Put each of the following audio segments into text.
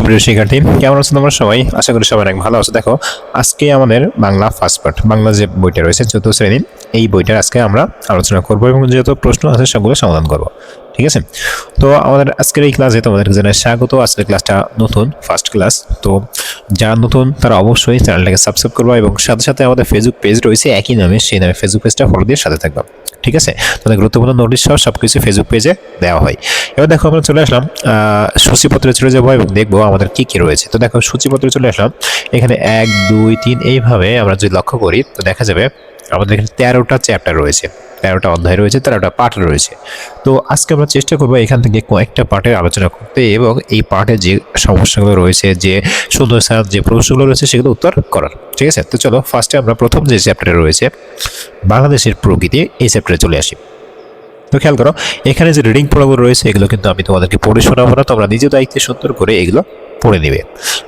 সুপ্রিয় শিক্ষার্থী, কেমন আছো তোমরা সবাই? আশা করি সবাই অনেক ভালো আছো। দেখো, আজকে আমাদের বাংলা ফার্স্ট পার্ট বাংলা যে বইটা রয়েছে, চতুর্থ শ্রেণি, এই বইটার আজকে আমরা আলোচনা করব এবং যত প্রশ্ন আছে সবগুলো সমাধান করব। ঠিক আছে? তো আমাদের আজকের এই ক্লাসে তোমাদের জানাই স্বাগত। আজকের ক্লাসটা নতুন ফার্স্ট ক্লাস তো যারা নতুন, তারা অবশ্যই চ্যানেলটাকে সাবস্ক্রাইব করবা এবং সাথে সাথে আমাদের ফেসবুক পেজ রয়েছে, একই নামে, সেই নামে ফেসবুক পেজটা ফলো দিয়ে সাথে থাকবা। ঠিক আছে? তাদের গুরুত্বপূর্ণ নোটিশ সহ সব কিছু ফেসবুক পেজে দেওয়া হয়। এবার দেখো আমরা চলে আসলাম সূচিপত্রে চলে যাব এবং দেখব আমাদের কি কি রয়েছে। তো দেখো সূচিপত্রে চলে আসলাম। এখানে এক, দুই, তিন, এইভাবে আমরা যদি লক্ষ্য করি, তো দেখা যাবে আমাদের এখানে তেরোটা চ্যাপ্টার রয়েছে। তেরোটা অধ্যায় রয়েছে, তেরোটা পাঠ রয়েছে। তো আজকে আমরা চেষ্টা করব এখান থেকে কয়েকটা পার্টের আলোচনা করতে এবং এই পার্টে যে সমস্যাগুলো রয়েছে, যে সুন্দর স্যার যে প্রশ্নগুলো রয়েছে, সেগুলো উত্তর করার। ঠিক আছে? তো চলো ফার্স্টে আমরা প্রথম যে চ্যাপ্টারে রয়েছে, বাংলাদেশের প্রকৃতি, এই চ্যাপ্টারে চলে আসি। তো খেয়াল করো, এখানে যে রিডিং পড়াগুলো রয়েছে, এগুলো কিন্তু আমি তোমাদেরকে পড়ে শোনাবো না, তোমরা নিজের দায়িত্বে সুন্দর করে এগুলো পড়ে নেবে।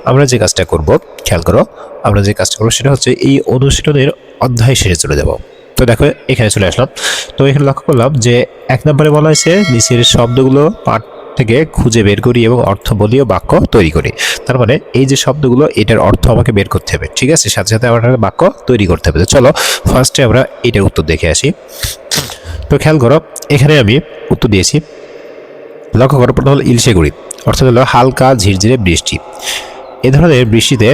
আমরা যে কাজটা করব, খেয়াল করো, আমরা যে কাজটা করব, সেটা হচ্ছে এই অনুশীলনের অধ্যায় শেষে চলে যাব। তো দেখো, এখানে চলে আসলাম। তো এখানে লক্ষ্য করলাম যে এক নম্বরে বলা হয়েছে, নিচের শব্দগুলো পাঠ থেকে খুঁজে বের করি এবং অর্থ বলীয় বাক্য তৈরি করি। তার মানে এই যে শব্দগুলো, এটার অর্থ আমাকে বের করতে হবে, ঠিক আছে? সাথে সাথে আমার বাক্য তৈরি করতে হবে। চলো ফার্স্টে আমরা এটার উত্তর দেখে আসি। তো খেয়াল করো, এখানে আমি উত্তর দিয়েছি। লক্ষ্য করো, প্রথম হলো ইলশেগুড়ি, অর্থাৎ হলো হালকা ঝিরঝিরে বৃষ্টি। এ ধরনের বৃষ্টিতে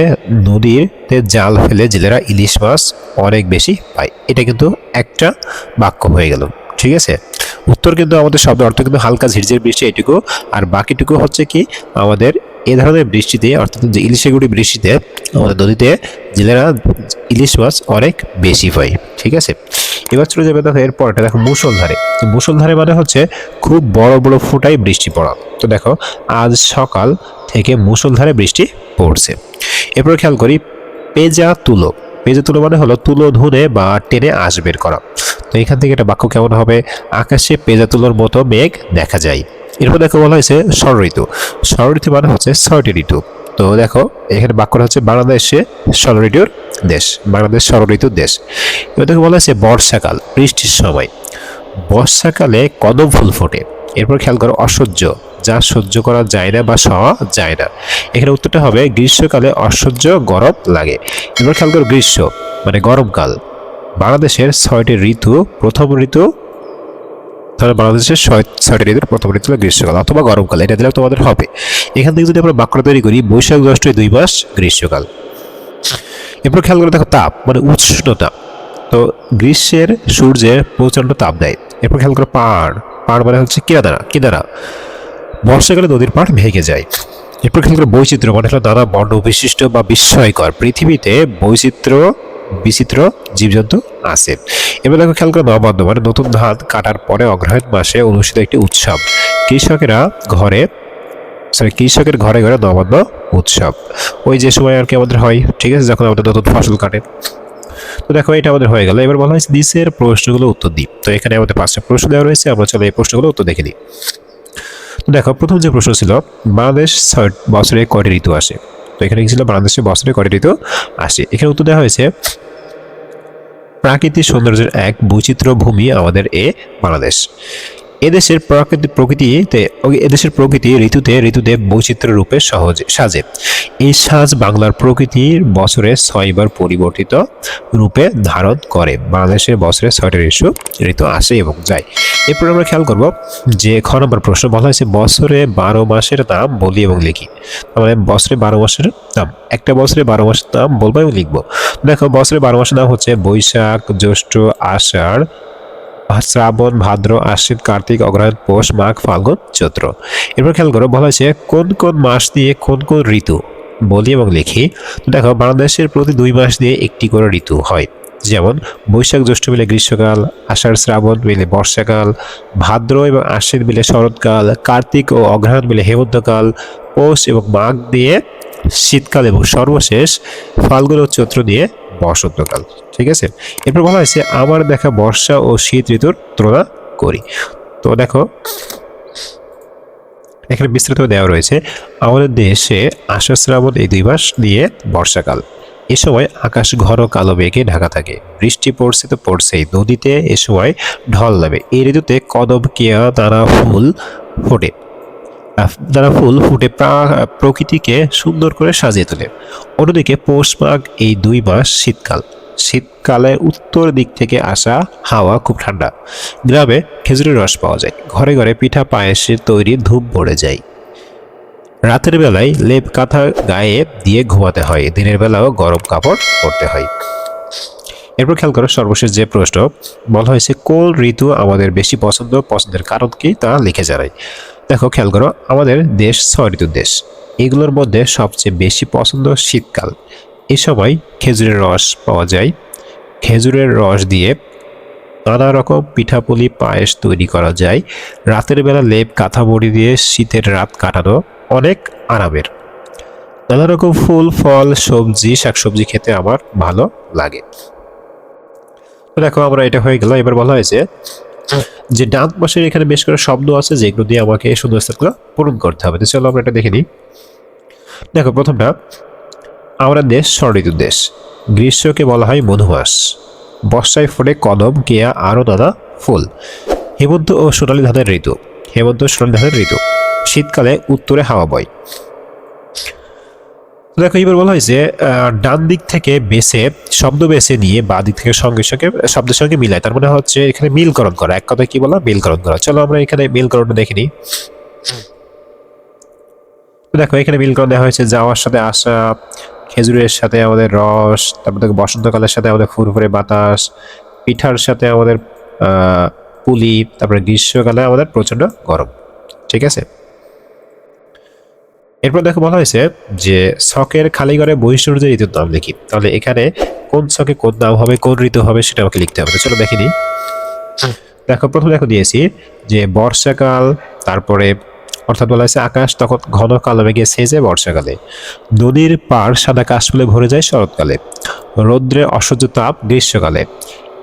নদীতে জাল ফেলে জেলেরা ইলিশ মাছ অনেক বেশি পায়। এটা কিন্তু একটা বাক্য হয়ে গেল, ঠিক আছে? উত্তর কিন্তু আমাদের শব্দ অর্থ কিন্তু হালকা ঝিরঝির বৃষ্টি, এটুকু। আর বাকিটুকু হচ্ছে কি, আমাদের এ ধরনের বৃষ্টিতে, অর্থাৎ যে ইলিশেগুড়ি বৃষ্টিতে, আমাদের নদীতে জেলেরা ইলিশ মাছ অনেক বেশি পায়, ঠিক আছে? এবার চলে যাবে দেখো এরপরটা দেখো মুসলধারে মুসলধারে মানে হচ্ছে খুব বড় বড় ফুটাই বৃষ্টি পড়া। তো দেখো, আজ সকাল থেকে মুসলধারে বৃষ্টি পড়ছে। এরপর খেয়াল করি, পেজা তুলো। পেজা তুলো মানে হলো তুলো ধুনে বা টেনে আঁশ বের করা। তো এখান থেকে একটা বাক্য কেমন হবে? আকাশে পেজা তুলোর মতো মেঘ দেখা যায়। এরপর দেখো বলা হয়েছে ষড় ঋতু। ষড় ঋতু মানে হচ্ছে ছয়টি ঋতু। তো দেখো, এখানে বাক্যটা হচ্ছে বাংলাদেশে ষড় ঋতুর দেশ, বাংলাদেশ ষড় ঋতুর দেশ। এবার দেখো বলা হয়েছে বর্ষাকাল, বৃষ্টির সময়। বর্ষাকালে কদম ফুল ফোটে। এরপর খেয়াল করো, অসহ্য, যা সহ্য করা যায় না বা সওয়া যায় না। এখানে উত্তরটা হবে, গ্রীষ্মকালে অসহ্য, গরম লাগে। এরপর খেয়াল করো, গ্রীষ্ম মানে গরমকাল। বাংলাদেশের ছয়টি ঋতু, প্রথম ঋতু তাহলে বাংলাদেশের ছয় ছয়টি ঋতুর প্রথম ঋতু হলো গ্রীষ্মকাল অথবা গরমকাল। এটা দিলে তোমাদের হবে। এখান থেকে যদি আমরা বাক্যটা তৈরি করি, বৈশাখ জ্যৈষ্ঠ দুই মাস গ্রীষ্মকাল। এরপর খেয়াল করে দেখো তাপ মানে উষ্ণতা। তো গ্রীষ্মের সূর্যের প্রচণ্ড তাপ দেয়। এরপর খেয়াল করো পাহাড়। পাহাড় মানে হচ্ছে কিনারা কিনারা। বর্ষাকালে নদীর পাড় ভেঙে যায়। এরপর খেয়াল করে বৈচিত্র্য মানে হলো নানা বর্ণ বিশিষ্ট বা বিস্ময়কর। পৃথিবীতে বৈচিত্র্য বিচিত্র জীবজন্তু আছে। এবার দেখো খেয়াল করো নবান্ন মানে নতুন ধান কাটার পরে অগ্রহায়ণ মাসে অনুষ্ঠিত একটি উৎসব। কৃষকেরা ঘরে সরি কৃষকের ঘরে ঘরে নবান্ন উৎসব। ওই যে সময় আর কি আমাদের হয়, ঠিক আছে? যখন আমাদের নতুন ফসল কাটে। তো দেখো এটা আমাদের হয়ে গেল। এবার বলা হয়েছে নিচের প্রশ্নগুলো উত্তর দিই। তো এখানে আমাদের পাঁচটা প্রশ্ন দেওয়া রয়েছে, আমরা চলো এই প্রশ্নগুলো উত্তর দেখে নিই। তো দেখো, প্রথম যে প্রশ্ন ছিল, বাংলাদেশ ছয় বছরে কয়টি ঋতু আসে? তো এখানে ছিল? বাংলাদেশে বছরে কয়টি ঋতু আসে? এখানে উত্তর দেওয়া হয়েছে, প্রাকৃতিক সৌন্দর্যের এক বৈচিত্র্য ভূমি আমাদের এ বাংলাদেশ। এদেশের প্রকৃতি প্রকৃতিতে এদেশের প্রকৃতি ঋতুতে ঋতুতে বৈচিত্র্য রূপে সহজে সাজে। এই সাজ বাংলার প্রকৃতির বছরে ছয়বার পরিবর্তিত রূপে ধারণ করে। বাংলাদেশের বছরে ছয়টা ঋতু ঋতু আসে এবং যায়। এরপর আমরা খেয়াল করব যে খ নম্বর প্রশ্ন বলা হয়েছে, বছরে বারো মাসের নাম বলি এবং লিখি। তাহলে বছরে বারো মাসের নাম। একটা বছরে বারো মাসের নাম বলব এবং লিখব। দেখো, বছরে বারো মাসের নাম হচ্ছে বৈশাখ, জ্যৈষ্ঠ, আষাঢ় শ্রাবণ, ভাদ্র, আশ্বিন, কার্তিক, অগ্রহায়ণ, পৌষ, মাঘ, ফাল্গুন, চৈত্র। এরপর খেয়াল করো, বলা হয়েছে, কোন কোন মাস দিয়ে কোন কোন ঋতু? বলি এবং লিখি। দেখো, বাংলাদেশের প্রতি দুই মাস দিয়ে একটি করে ঋতু হয়। যেমন, বৈশাখ জ্যৈষ্ঠ মিলে গ্রীষ্মকাল, আষাঢ় শ্রাবণ মিলে বর্ষাকাল, ভাদ্র এবং আশ্বিন মিলে শরৎকাল, কার্তিক ও অগ্রহায়ণ মিলে হেমন্তকাল, পৌষ এবং মাঘ দিয়ে শীতকাল এবং সর্বশেষ ফাল্গুন ও চৈত্র দিয়ে বসন্তকাল, ঠিক আছে? এরপর বলা হয়েছে আমার দেখা বর্ষা ও শীত ঋতুর তুলনা করি। তো দেখো, এখানে বিস্তারিত দেওয়া রয়েছে, আমাদের দেশে আষাঢ় শ্রাবণ এই দুই মাস নিয়ে বর্ষাকাল। এ সময় আকাশ ঘন কালো মেঘে ঢাকা থাকে। বৃষ্টি পড়ছে তো পড়ছেই। নদীতে এ সময় ঢল নামে। এই ঋতুতে কদম, কেয়া নানা ফুল ফোটে। যারা ফুল ফুটে প্রকৃতিকে সুন্দর করে সাজিয়ে তোলে। অন্যদিকে পৌষ মাঘ এই দুই মাস শীতকাল। শীতকালে উত্তর দিক থেকে আসা হাওয়া খুব ঠান্ডা। গ্রামে খেজুরের রস পাওয়া যায়। ঘরে ঘরে পিঠা পায়েসের তৈরি ধূপ ভরে যায়। রাতের বেলায় লেপ কাঁথা গায়ে দিয়ে ঘুমাতে হয়। দিনের বেলাও গরম কাপড় পরতে হয়। এরপর খেয়াল করো সর্বশেষ যে প্রশ্ন, বলা হয়েছে, কোন ঋতু আমাদের বেশি পছন্দ? পছন্দের কারণ কি? তা লিখে জানাই। দেখো খেয়াল করো, আমাদের দেশ ছয় ঋতুর দেশ। এগুলোর মধ্যে সবচেয়ে বেশি পছন্দ শীতকাল। এ সময় খেজুরের রস পাওয়া যায়। খেজুরের রস দিয়ে নানা রকম পিঠাপুলি পায়েস তৈরি করা যায়। রাতের বেলা লেপ, কাঁথা বড়ি দিয়ে শীতের রাত কাটানো অনেক আরামের। নানা রকম ফুল, ফল, সবজি, শাকসবজি খেতে আমার ভালো লাগে। দেখো, আমরা এটা হয়ে গেল এবার বলা হয়েছে যে ডান পাশের এখানে বেশ করে শব্দ আছে যেগুলো দিয়ে আমাকে এই শূন্যস্থানগুলো পূরণ করতে হবে। তো চলো আমরা এটা দেখে নিই। দেখো, প্রথমটা, আমরা দেশ ষড়ঋতুর দেশ। গ্রীষ্মকে বলা হয় মধুমাস বর্ষায় ফোটে কদম, কেয়া আরও দাদা, ফুল। হেমন্ত ও সোনালী ধানের ঋতু। হেমন্ত সোনালী ধানের ঋতু। শীতকালে উত্তরে হাওয়া বয়। দেখো এবার বলা হয়েছে ডান দিক থেকে বেছে শব্দ বেছে নিয়ে বা দিক থেকে সঙ্গে সঙ্গে, শব্দের সঙ্গে মিলায়। তার মানে হচ্ছে এখানে মিলকরণ করা। এক কথায় কি বলা মিলকরণ করা। চলো আমরা এখানে মিলকরণটা দেখে নিই। দেখো, এখানে মিলকরণ দেওয়া হয়েছে যাওয়ার সাথে আসা, খেজুরের সাথে আমাদের রস, তারপর দেখো বসন্তকালের সাথে আমাদের ফুরফুরে বাতাস, পিঠার সাথে আমাদের পুলি, তারপরে গ্রীষ্মকালে আমাদের প্রচণ্ড গরম। ঠিক আছে? এরপর দেখো বলা হয়েছে যে ছকের খালি ঘরে বহিষ্ঠূর্য ঋতুর নাম লিখি তাহলে এখানে কোন ছকে কোন নাম হবে কোন ঋতু হবে সেটা আমাকে লিখতে হবে। চলো দেখিনি দেখো প্রথম দেখো দিয়েছি যে বর্ষাকাল তারপরে অর্থাৎ বলা হয়েছে আকাশ তখন ঘন কালো মেঘে সেজে বর্ষাকালে। নদীর পাড় সাদা কাশফুলে ভরে যায় শরৎকালে। রৌদ্রে অসহ্য তাপ গ্রীষ্মকালে।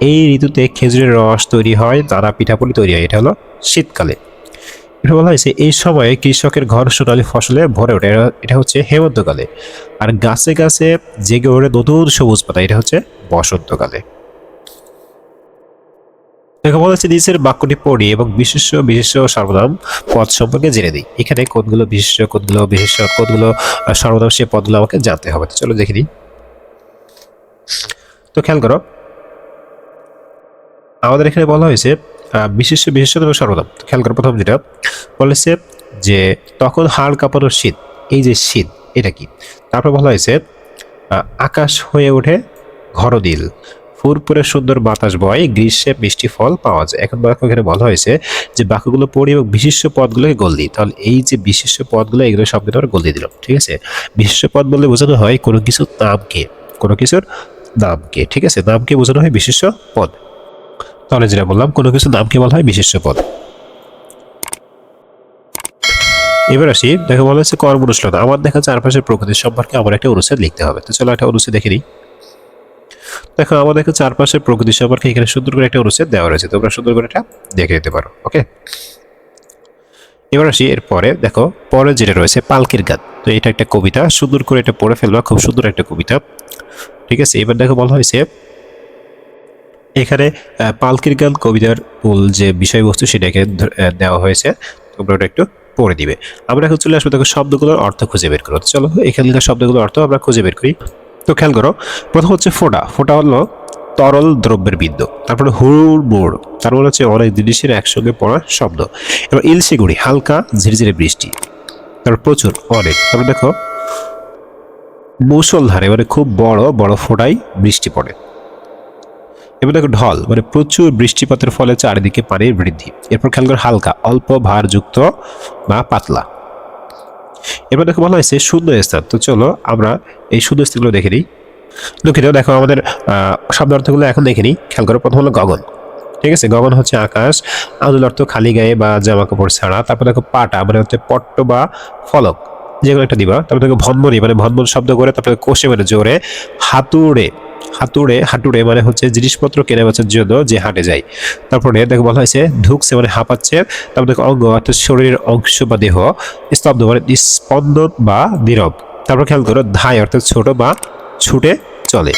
এই ঋতুতে খেজুরের রস তৈরি হয় নানা পিঠাপুলি তৈরি হয় এটা হলো শীতকালে। এটা বলা হয়েছে, এই সময়ে কৃষকের ঘর সোনালী ফসলে ভরে ওঠে। এটা- হচ্ছে হেমন্তকালে। আর গাছে গাছে জেগে ওঠে নতুন সবুজ পাতা, এটা হচ্ছে বসন্তকালে। দেখো, বলা হচ্ছে নিচের বাক্যটি পড়ি এবং বিশেষ্য ও সর্বনাম পদ সম্পর্কে জেনে দিই এখানে কোনগুলো বিশেষ্য কোনগুলো বিশেষ্য, কোনগুলো সর্বনাম সে পদগুলো আমাকে জানতে হবে। চলো দেখে নিই। তো খেয়াল করো, আমাদের এখানে বলা হয়েছে বিশেষ্য বিশেষ্য এবং সর্বনাম খেয়াল করার প্রথম যেটা বলেছে যে তখন হাড় কাঁপানো শীত, এই যে শীত, এটা কি? তারপর বলা হয়েছে আকাশ হয়ে ওঠে ঘরদিল ফুরপুরে সুন্দর বাতাস বয়, গ্রীষ্মে মিষ্টি ফল পাওয়া যায়। এখন দেখো এখানে বলা হয়েছে যে বাক্যগুলো পড়ি এবং বিশিষ্ট পদগুলোকে গোল দিই। তাহলে এই যে বিশিষ্ট পদগুলো, এগুলো সব কিন্তু আমরা গোল দিয়ে দিলাম, ঠিক আছে? বিশিষ্ট পদ বলতে বোঝানো হয় কোনো কিছুর নামকে, কোনো কিছুর নামকে, ঠিক আছে? নামকে বোঝানো হয় বিশিষ্ট পদ। তাহলে যেটা বললাম, কোনো কিছুর নামকে বলা হয়? বিশিষ্ট পদ। এবার আসি, দেখো বলা হচ্ছে কর্ম অনুশীলন আমার দেখা চারপাশের প্রকৃতির সম্পর্কে আমার একটা অনুচ্ছেদ লিখতে হবে। তো চলো একটা অনুচ্ছেদ দেখে নিই। দেখো, আমার দেখো চারপাশের প্রকৃতি সম্পর্কে এখানে সুন্দর করে একটা অনুচ্ছেদ দেওয়া রয়েছে। তোমরা সুন্দর করে এটা দেখে নিতে পারো, ওকে? এবার আসি, এরপরে দেখো, পরে যেটা রয়েছে, পালকির গান তো এটা একটা কবিতা, সুন্দর করে এটা পড়ে ফেলবা, খুব সুন্দর একটা কবিতা। ঠিক আছে, এবার দেখো বলা হয়েছে এখানে পালকির গান কবিতার মূল যে বিষয়বস্তু সেটাকে দেওয়া হয়েছে। তোমরা ওটা একটু পড়ে দিবে আমরা এখন চলে আসব দেখো শব্দগুলোর অর্থ খুঁজে বের করো চলো, এখানকার শব্দগুলোর অর্থ আমরা খুঁজে বের করি। তো খেয়াল করো, প্রথম হচ্ছে ফোঁটা। ফোঁটা হলো তরল দ্রব্যের বিন্দু, তারপরে হুড় মুড় তারপর হচ্ছে অনেক জিনিসের একসঙ্গে পড়া শব্দ। এবার ইলশিগুড়ি হালকা ঝিরিঝিরি বৃষ্টি তারপর প্রচুর, অনেক। তারপর দেখো মুসলধারে মানে খুব বড় বড় ফোঁটায় বৃষ্টি পড়ে। এবার দেখো ঢল মানে প্রচুর বৃষ্টিপাতের ফলে চারিদিকে পানির বৃদ্ধি। এরপর খেয়াল করো হালকা, অল্প ভারযুক্ত বা পাতলা। এবার দেখো বলা হয়েছে শূন্য স্থান তো চলো আমরা এই শূন্য স্থানগুলো দেখে নিই। দুঃখিত, দেখো আমাদের শব্দ অর্থগুলো এখন দেখে নিই। খেয়াল করো, প্রথম হলো গগন। ঠিক আছে, গগন হচ্ছে আকাশ আদুল অর্থ খালি গায়ে বা জামা কাপড় ছাড়া। তারপর দেখো পাটা মানে হচ্ছে পট্ট বা ফলক যে কোনো একটা দিবা। তারপর দেখো ভনমনি মানে ভনমন শব্দ করে, তারপরে কোষে মানে জোরে হাতুড়ে। হাতুড়ে হাতুড়ে মানে হচ্ছে জিনিসপত্র কেনা বেচার জন্য যে হাটে যায়। তারপরে দেখো বলা হয়েছে, ঢুকছে মানে হাঁপাচ্ছে, তারপর দেখো অঙ্গ, অর্থাৎ শরীরের অংশ বা দেহ স্তব্ধ মানে স্পন্দন বা নীরব। তারপর খেয়াল করো, ধাই অর্থাৎ ছোট বা ছুটে চলে।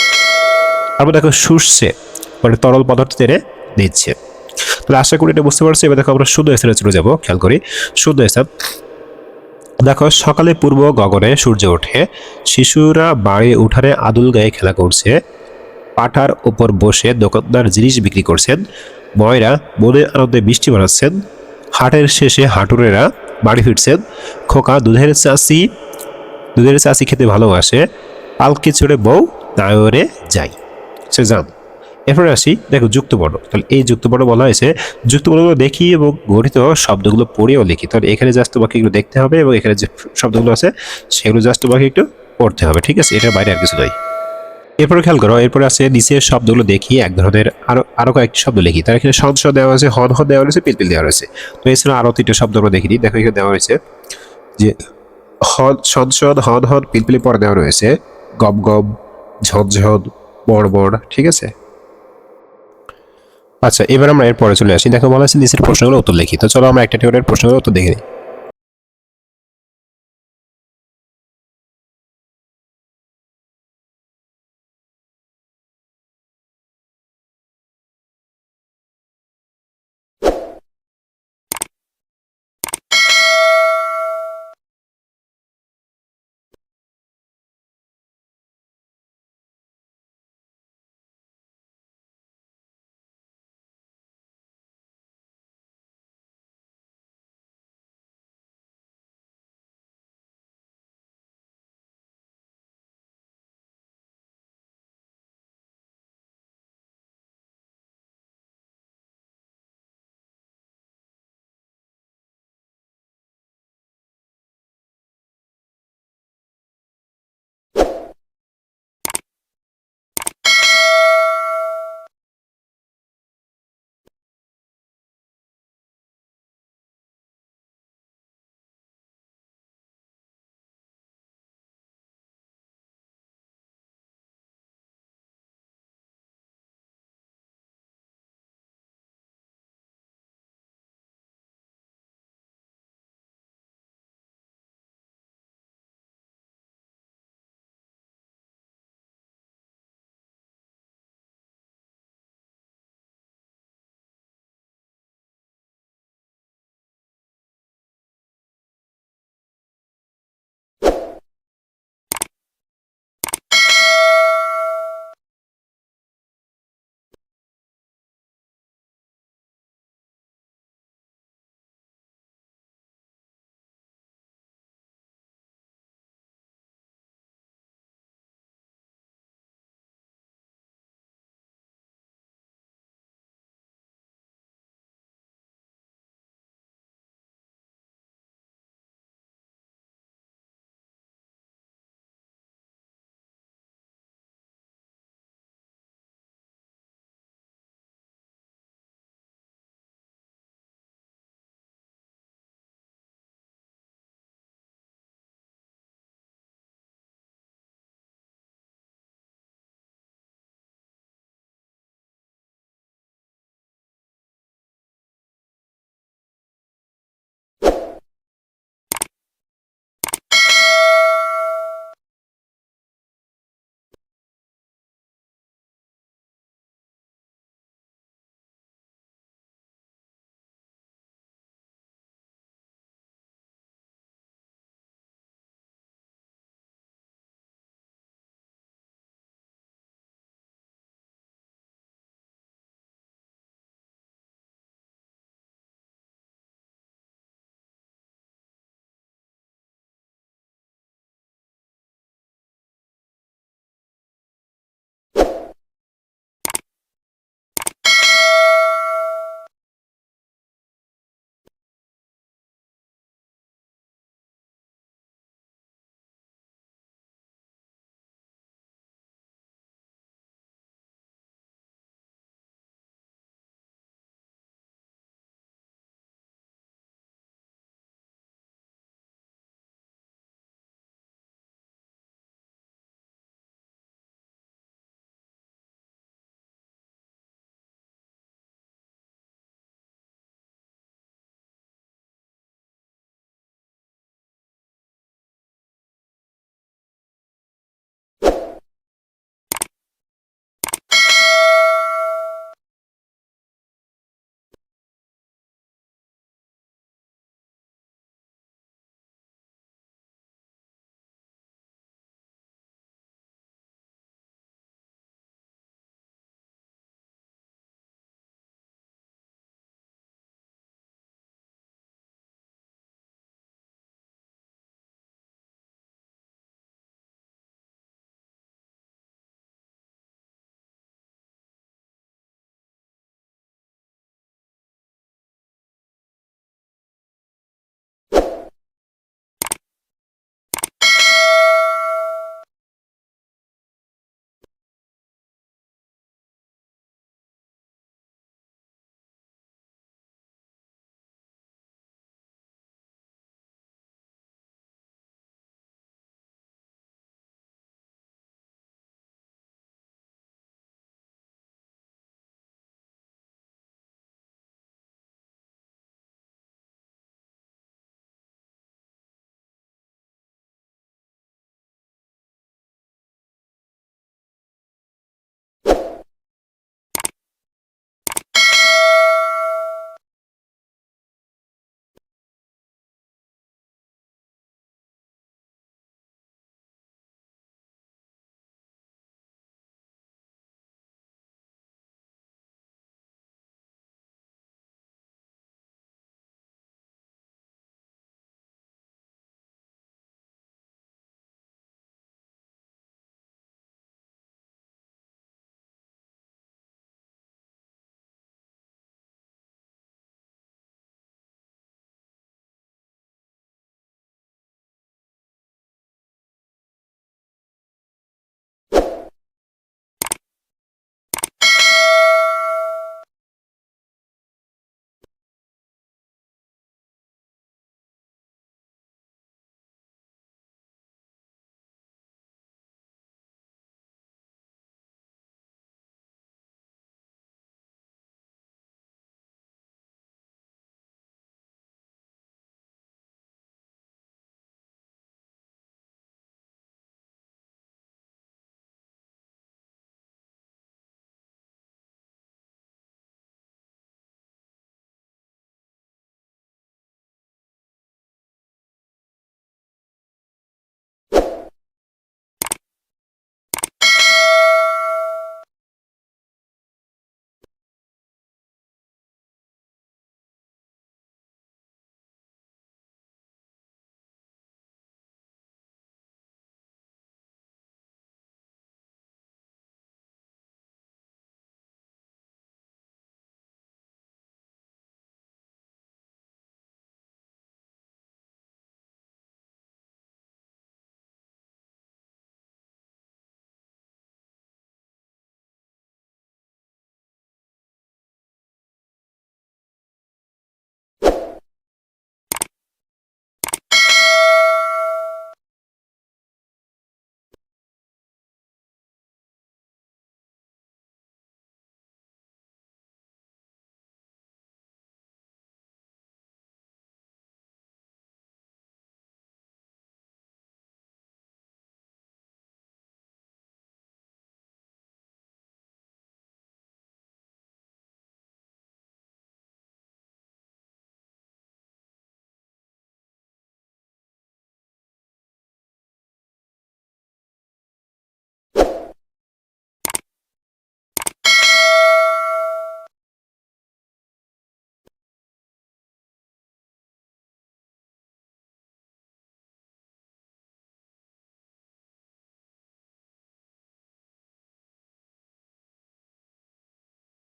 তারপর দেখো শুষছে মানে তরল পদার্থ টেনে নিচ্ছে। তাহলে আশা করি এটা বুঝতে পারছি, এবার দেখো আমরা শুদ্ধ স্থানে চলে যাব, খেয়াল করি। শুদ্ধ স্থান দেখো, সকালে পূর্ব গগনে সূর্য ওঠে। শিশুরা বাড়ি উঠানে আদুল গায়ে খেলা করছে। পাটার ওপর বসে দোকানদার জিনিস বিক্রি করছেন। ময়রা মনের আনন্দে বৃষ্টি বানাচ্ছেন। হাটের শেষে হাঁটুরেরা বাড়ি ফিরছেন। খোকা দুধের চাষি দুধের চাষি খেতে ভালোবাসে। পালকি চড়ে বউ নায়রে যাই সে যান এরপরে আসি দেখো যুক্তবর্ণ। তাহলে এই যুক্তবর্ণ বলা হয়েছে, যুক্তবর্ণগুলো দেখি এবং গঠিত শব্দগুলো পড়েও লিখি। তাহলে এখানে জাস্ট বাকি এগুলো দেখতে হবে এবং এখানে যে শব্দগুলো আছে, সেগুলো জাস্ট বাকি একটু পড়তে হবে, ঠিক আছে? এটার বাইরে আর কিছু নয় এরপরে খেয়াল করো, এরপরে আছে নিচের শব্দগুলো দেখি, এক ধরনের আরও আরও কয়েকটি শব্দ লিখি। তার এখানে সংস দেওয়া হয়েছে হন হন দেওয়া হয়েছে পিলপিল দেওয়া হয়েছে তো এছাড়া আরও তিনটে শব্দ আমরা দেখিনি। দেখো এখানে দেওয়া হয়েছে যে হন সংসদ হন হন পিলপিলি পর দেওয়া রয়েছে, গম গম ঝনঝন বড় বড়, ঠিক আছে? আচ্ছা এবার আমরা এরপরে চলে আসি। দেখো, বলা আছে নিচের প্রশ্নগুলো উত্তর লিখি। তো চলো আমরা একটা টেবিলের প্রশ্নগুলো উত্তর দেখে নিই।